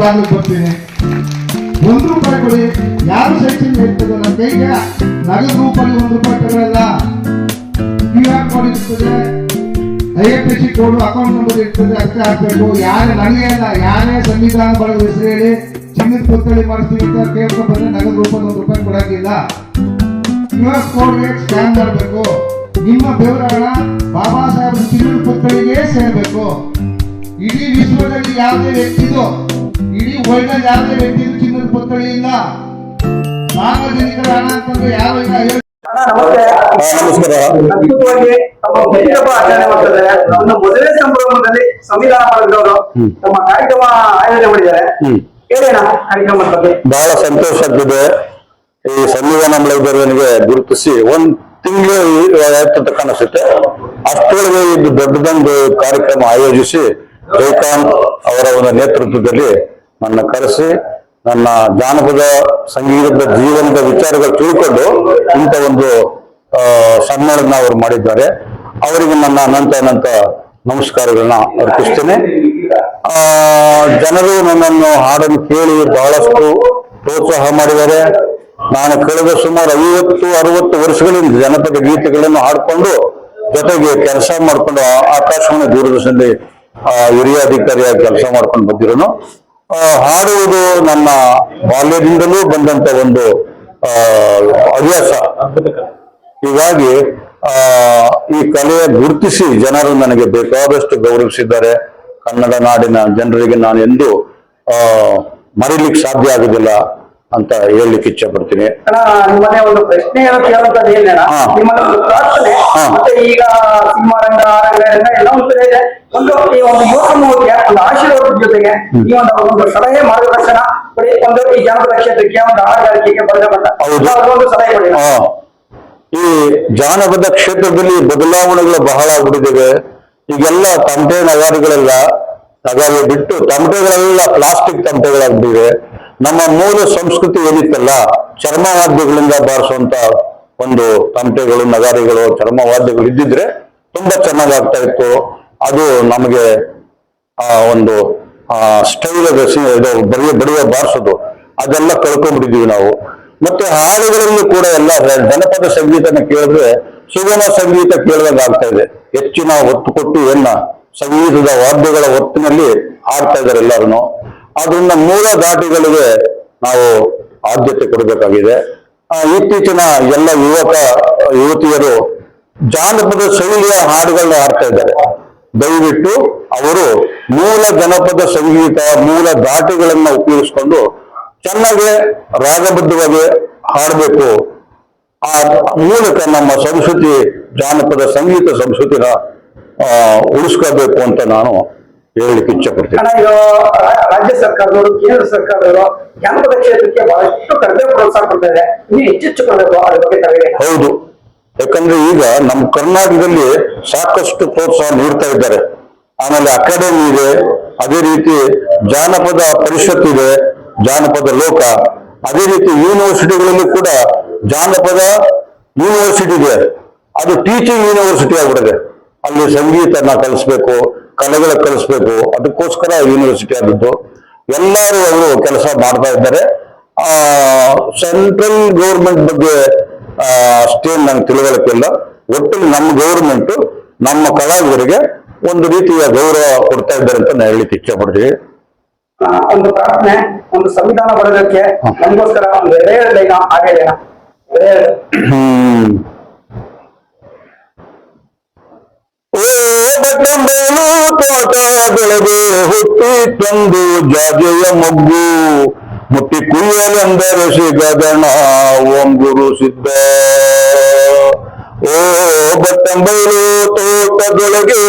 ಬಾಗಿಲು ಬರ್ತೀನಿ ಒಂದು ರೂಪಾಯಿ ಕೊಡಿ. ಯಾರು ಸೆಕ್ಷನ್ ಇರ್ತದೆ ನನ್ನ ಕೈಗೆ? ನಗದು ರೂಪಾಯಿ ಒಂದು ರೂಪಾಯಿ ತಗೊಳ್ಳಲ್ಲ ಕ್ಯೂ ಆರ್ ಕೋಡ್ ಇರ್ತದೆ. I F S C code account number ಇರ್ತದೆ. ಅಷ್ಟೇ ಹಾಕ್ಬೇಕು. ಯಾರು ನನಗೆ ಅಲ್ಲ, ಯಾರೇ ಸಂವಿಧಾನ ಬಳಗ ಹೆಸರು ಹೇಳಿ ಚಿನ್ನದ ಪುತ್ಥಳಿ ಮಾಡಿಸ್ತೀವಿ ಅಂತ ಕೇಳ್ಕೊಂಡು ಬಂದ್ರೆ ನಗದು ರೂಪಾಯಿ ಒಂದು ರೂಪಾಯಿ ಕೊಡಂಗಿಲ್ಲ. ಕ್ಯೂ ಆರ್ ಕೋಡ್ಗೆ ಸ್ಕ್ಯಾನ್ ಮಾಡಬೇಕು. ನಿಮ್ಮ ಬೆವರಣ ಬಾಬಾ ಸಾಹೇಬ್ ಚಿನ್ನದ ಪುತ್ಥಳಿಗೆ ಸೇರಬೇಕು. ಇಡೀ ವಿಶ್ವದಲ್ಲಿ ಯಾವುದೇ ವ್ಯಕ್ತಿದು ಅಲ್ಲಿ ಯಾವುದೇ ವ್ಯಕ್ತಿದು ಚಿನ್ನದ ಪುತ್ಥಳಿ ಇಲ್ಲ. ಸಾರ್ವಜನಿಕರ ಹಣ ಅಂತಂದ್ರೆ ಯಾರು ಇಲ್ಲ ಹೇಳಿ. ಅಣ್ಣ, ನಮಸ್ತೆ. ನಮಸ್ಕಾರ ಅದ್ಭುತವಾಗಿ ತಮ್ಮ ಹುಟ್ಟಿದಬ್ಬ ಆಚರಣೆ ಮಾಡ್ತಿದ್ದಾರೆ. ನಮ್ಮ ಮೊದಲನೇ ಸಂಭ್ರಮದಲ್ಲಿ ಸಂವಿಧಾನ ಮಾಡಿದವರು ತಮ್ಮ ಕಾರ್ಯಕ್ರಮ ಆಯೋಜನೆ ಮಾಡಿದ್ದಾರೆ. ಹ್ಮ್. ಹೇಳಿ ಅಣ್ಣ ಕಾರ್ಯಕ್ರಮದ ಬಹಳ ಸಂತೋಷ ಆಗ್ತಿದೆ. ಈ ಸಂವಿಧಾನ ಬೆಳವಣಿಗೆ ಗುರುತಿಸಿ ಒಂದ್ ತಿಂಗಳು ಆಯ್ತಂತ ಕಾಣಿಸುತ್ತೆ. ಅಷ್ಟೊಳಗೆ ಇದು ದೊಡ್ಡದೊಂದು ಕಾರ್ಯಕ್ರಮ ಆಯೋಜಿಸಿ ಜಯಕಾಂತ್ ಅವರ ಒಂದು ನೇತೃತ್ವದಲ್ಲಿ ನನ್ನ ಕರೆಸಿ ನನ್ನ ಜಾನಪದ ಸಂಗೀತದ ಜೀವನದ ವಿಚಾರಗಳು ತಿಳ್ಕೊಂಡು ಇಂಥ ಒಂದು ಸನ್ಮಾನನ ಅವರು ಮಾಡಿದ್ದಾರೆ. ಅವರಿಗೆ ನನ್ನ ಅನಂತ ಅನಂತ ನಮಸ್ಕಾರಗಳನ್ನ ಅರ್ಪಿಸ್ತೇನೆ. ಜನರು ನನ್ನನ್ನು ಹಾಡನ್ನು ಕೇಳಿ ಬಹಳಷ್ಟು ಪ್ರೋತ್ಸಾಹ ಮಾಡಿದ್ದಾರೆ. ನಾನು ಕಳೆದ ಸುಮಾರು ಐವತ್ತು, ಅರವತ್ತು ವರ್ಷಗಳಿಂದ ಜನಪದ ಗೀತೆಗಳನ್ನು ಹಾಡಿಕೊಂಡು ಜೊತೆಗೆ ಕೆಲಸ ಮಾಡ್ಕೊಂಡು ಆಕಾಶವಾಣಿ ದೂರದರ್ಶನದಲ್ಲಿ ಹಿರಿಯ ಅಧಿಕಾರಿಯಾಗಿ ಕೆಲಸ ಮಾಡ್ಕೊಂಡು ಬಂದಿರೋನು. ಹಾಡುವುದು ನನ್ನ ಬಾಲ್ಯದಿಂದಲೂ ಬಂದಂತ ಒಂದು ಹವ್ಯಾಸ. ಹೀಗಾಗಿ ಈ ಕಲೆಯ ಗುರುತಿಸಿ ಜನರು ನನಗೆ ಬೇಕಾದಷ್ಟು ಗೌರವಿಸಿದ್ದಾರೆ. ಕನ್ನಡ ನಾಡಿನ ಜನರಿಗೆ ನಾನು ಎಂದು ಮರಿಲಿಕ್ಕೆ ಸಾಧ್ಯ ಆಗುದಿಲ್ಲ ಅಂತ ಹೇಳಲಿಕ್ಕೆ ಇಚ್ಛೆ ಪಡ್ತೀನಿ ನಿಮ್ಮನೆ ಒಂದು ಪ್ರಶ್ನೆ ಕೇಳುವಂತದ್ದು ಏನೇನ ಹಾ. ನಿಮ್ಮನ್ನ ಒಂದು ಪ್ರಾರ್ಥನೆ ಮತ್ತೆ ಈಗ ಸಿನಿಮಾ ರಂಗ ಎಲ್ಲ ಒಂದು ಕಡೆ ಇದೆ. ಒಂದು ಈ ಒಂದು ಯುವಕ ಮೂರ್ತಿಯ ಒಂದು ಆಶೀರ್ವಾದದ ಜೊತೆಗೆ ಈ ಒಂದು ಒಂದು ಸಲಹೆ ಮಾರ್ಗದರ್ಶನ ಬರೀ ಒಂದು ಈ ಜನಪದ ಕ್ಷೇತ್ರಕ್ಕೆ ಒಂದು ಹಾಡುಗಾರಿಕೆಗೆ ಹೌದು. ಒಂದು ಸಲಹೆ ಕೊಡಿ ಈ ಜಾನಪದ ಕ್ಷೇತ್ರದಲ್ಲಿ ಬದಲಾವಣೆಗಳು ಬಹಳ ಆಗ್ಬಿಟ್ಟಿದ್ದೇವೆ ಈಗೆಲ್ಲ ತಮಟೆ ನಗಾರಿಗಳೆಲ್ಲ ನಗಾರಿ ಬಿಟ್ಟು ತಮಟೆಗಳೆಲ್ಲ ಪ್ಲಾಸ್ಟಿಕ್ ತಮಟೆಗಳಾಗ್ಬಿಟ್ಟಿವೆ ನಮ್ಮ ಮೂಲ ಸಂಸ್ಕೃತಿ ಏನಿತ್ತಲ್ಲ, ಚರ್ಮವಾದ್ಯಗಳಿಂದ ಬಾರಿಸುವಂತ ಒಂದು ತಮಟೆಗಳು ನಗಾರಿಗಳು, ಚರ್ಮವಾದ್ಯಗಳು ಇದ್ದಿದ್ರೆ ತುಂಬಾ ಚೆನ್ನಾಗಾಗ್ತಾ ಇತ್ತು. ಅದು ನಮಗೆ, ಆ, ಒಂದು, ಆ ಸ್ಟೈಲ್ ಇದು ಬರೆಯ ಬಡಿಯ ಬಾರಿಸೋದು. ಅದೆಲ್ಲ ಕಳ್ಕೊಂಡ್ಬಿಟ್ಟಿದೀವಿ ನಾವು. ಮತ್ತೆ ಹಾಡುಗಳಲ್ಲಿ ಕೂಡ ಎಲ್ಲ ಜನಪದ ಸಂಗೀತನ ಕೇಳಿದ್ರೆ ಸುಗಮ ಸಂಗೀತ ಕೇಳಿದಾಗ ಆಗ್ತಾ ಇದೆ. ಹೆಚ್ಚಿನ ಒತ್ತು ಕೊಟ್ಟು ಎಲ್ಲ ಸಂಗೀತದ ವಾದ್ಯಗಳ ಒತ್ತಿನಲ್ಲಿ ಹಾಡ್ತಾ ಇದ್ದಾರೆ ಎಲ್ಲರೂ ಅದನ್ನ ಮೂಲ ದಾಟಿಗಳಿಗೆ ನಾವು ಆದ್ಯತೆ ಕೊಡಬೇಕಾಗಿದೆ. ಇತ್ತೀಚಿನ ಎಲ್ಲ ಯುವಕ, ಯುವತಿಯರು ಜಾನಪದ ಶೈಲಿಯ ಹಾಡುಗಳನ್ನ ಹಾಡ್ತಾ ಇದ್ದಾರೆ. ದಯವಿಟ್ಟು ಅವರು ಮೂಲ ಜನಪದ ಸಂಗೀತ, ಮೂಲ ದಾಟಿಗಳನ್ನ ಉಪಯೋಗಿಸ್ಕೊಂಡು ಚೆನ್ನಾಗಿ ರಾಗಬದ್ಧವಾಗಿ ಹಾಡಬೇಕು. ಆ ಮೂಲಕ ನಮ್ಮ ಸಂಸ್ಕೃತಿ, ಜಾನಪದ ಸಂಗೀತ ಸಂಸ್ಕೃತಿನ ಉಳಿಸ್ಕೋಬೇಕು ಅಂತ ನಾನು ಹೇಳಲಿಕ್ಕೆ ಇಚ್ಛೆ ಪಡ್ತೀನಿ ರಾಜ್ಯ ಸರ್ಕಾರದವರು ಕೇಂದ್ರ ಸರ್ಕಾರದವರು ಜಾನಪದ ಕ್ಷೇತ್ರಕ್ಕೆ ಬಹಳಷ್ಟು ಕಡಿಮೆ ಪ್ರೋತ್ಸಾಹ ಕೊಡ್ತಾ ಇದೆ. ಇನ್ನು ಹೆಚ್ಚೆಚ್ಚು ಕೊಡಬೇಕು ಅದ್ರ ಬಗ್ಗೆ ಹೌದು. ಯಾಕಂದ್ರೆ ಈಗ ನಮ್ಮ ಕರ್ನಾಟಕದಲ್ಲಿ ಸಾಕಷ್ಟು ಪ್ರೋತ್ಸಾಹ ನೀಡ್ತಾ ಇದ್ದಾರೆ. ಆಮೇಲೆ ಅಕಾಡೆಮಿ ಇದೆ ಅದೇ ರೀತಿ ಜಾನಪದ ಪರಿಷತ್ ಇದೆ ಜಾನಪದ ಲೋಕ. ಅದೇ ರೀತಿ ಯೂನಿವರ್ಸಿಟಿಗಳಲ್ಲಿ ಕೂಡ ಜಾನಪದ ಯೂನಿವರ್ಸಿಟಿ ಇದೆ. ಅದು ಟೀಚಿಂಗ್ ಯೂನಿವರ್ಸಿಟಿ ಆಗ್ಬಿಟ್ಟಿದೆ. ಅಲ್ಲಿ ಸಂಗೀತನ ಕಲಿಸ್ಬೇಕು ಕಲೆಗಳ ಕಲಿಸ್ಬೇಕು. ಅದಕ್ಕೋಸ್ಕರ ಯೂನಿವರ್ಸಿಟಿ ಆದದ್ದು ಎಲ್ಲರೂ ಅವರು ಕೆಲಸ ಮಾಡ್ತಾ ಇದ್ದಾರೆ. ಆ ಸೆಂಟ್ರಲ್ ಗೌರ್ಮೆಂಟ್ ಬಗ್ಗೆ ಆ, ಅಷ್ಟೇನ್ ನಂಗೆ ತಿಳುವಳಿಕೆ ಒಟ್ಟು ನಮ್ಮ ಗೌರ್ಮೆಂಟ್ ನಮ್ಮ ಕಲಾವಿದರಿಗೆ ಒಂದು ರೀತಿಯ ಗೌರವ ಕೊಡ್ತಾ ಇದ್ದಾರೆ ಅಂತ ನಾನು ಹೇಳಿಕ್ಕೆ ಇಚ್ಛೆ ಪಡ್ತೀವಿ ಒಂದು ಪ್ರಾರ್ಥನೆ ಒಂದು ಸಂವಿಧಾನ ಬರೋದಕ್ಕೆ ನಮಗೋಸ್ಕರ ಒಂದು ಹ್ಮ್ ಓ ಬಟ್ಟಂಬೇಲು ತೋಟ ಬೆಳೆದೆ ಹುಟ್ಟಿ ತಂದು ಜಾಜೆಯ ಮೊಗ್ಗು ಮುಟ್ಟಿ ಕುಯ್ಯಲೆಂದರೆ ಸಿಗದಣ ಒಂಗುರು ಸಿದ್ಧ ಓ ಬಟ್ಟಂಬೈಲು ತೋಟದೊಳಗೆ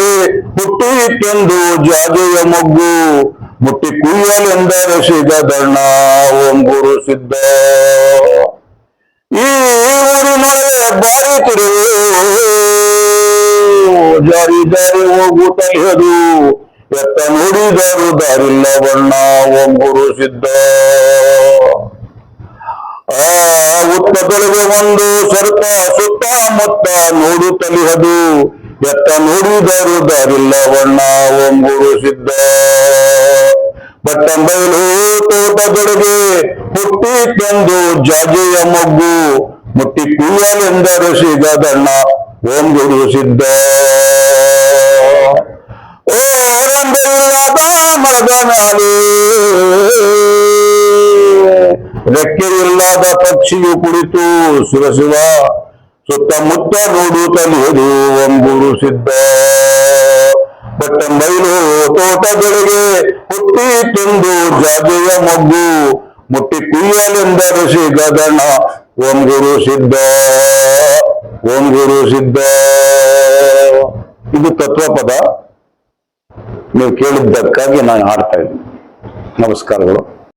ಹುಟ್ಟಿ ತಂದು ಜಾಜೆಯ ಮೊಗ್ಗು ಮುಟ್ಟಿ ಕುಯ್ಯಲೆಂದರೆ ಸಿಗದಣ ಒಂಗುರು ಸಿದ್ಧ ಈ ಊರಿನೊಳಗೆ ಬಾರಿ ತಿರುವು ಜಾರಿ ಜಾರಿ ಹೋಗುತ್ತಲಿಯದು ಎತ್ತ ನುಡಿದರು ದಾರಿಲ್ಲ ಬಣ್ಣ ಒಂಬುರು ಸಿದ್ಧ. ಆ ತೊಳೆದು ಒಂದು ಸರ್ಪ ಸುತ್ತ ಮುತ್ತ ನೋಡುತ್ತಲಿಹದು. ಎತ್ತ ನೋಡಿದರು ದಾರಿಲ್ಲ ಬಣ್ಣ ಒಂಬುರು ಸಿದ್ಧ. ಬಟ್ಟಂಬೈಲು ತೋಟದೊಳಗೆ ಹುಟ್ಟಿತೆಂದು ಜಾಜೆಯ ಮಗ್ಗು ಮುಟ್ಟಿ ಕುಯ್ಯಲೆಂದರು ಸಿಗದಣ್ಣ ಓಂ ಗುರು ಸಿದ್ಧ. ಓ ರಂಗವಿಲ್ಲದ ಮಗನಾಲಿ ರೆಕ್ಕೆಯಿಲ್ಲದ ಪಕ್ಷಿಯು ಕುಳಿತು ಸುರಸುವ ಸುತ್ತಮುತ್ತ ನೋಡುತ್ತಲಿಯದು ಒಂಬುರು ಸಿದ್ಧ. ಮೈಲು ತೋಟಗಳಿಗೆ ಹುಟ್ಟಿ ತಂದು ಜಾಗೆಯ ಮೊಗ್ಗು ಮುಟ್ಟಿ ಕುಯ್ಯಲೆಂದರೆ ಸಿಗದಣ ಓಂ ಗುರು ಸಿದ್ಧ. ಓಂ ಗುರು ಸಿದ್ಧ. ಇದು ತತ್ವಪದ. ನೀವು ಕೇಳಿದ್ದಕ್ಕಾಗಿ ನಾನು ಹಾಡ್ತಾ ಇದ್ದೀನಿ. ನಮಸ್ಕಾರಗಳು.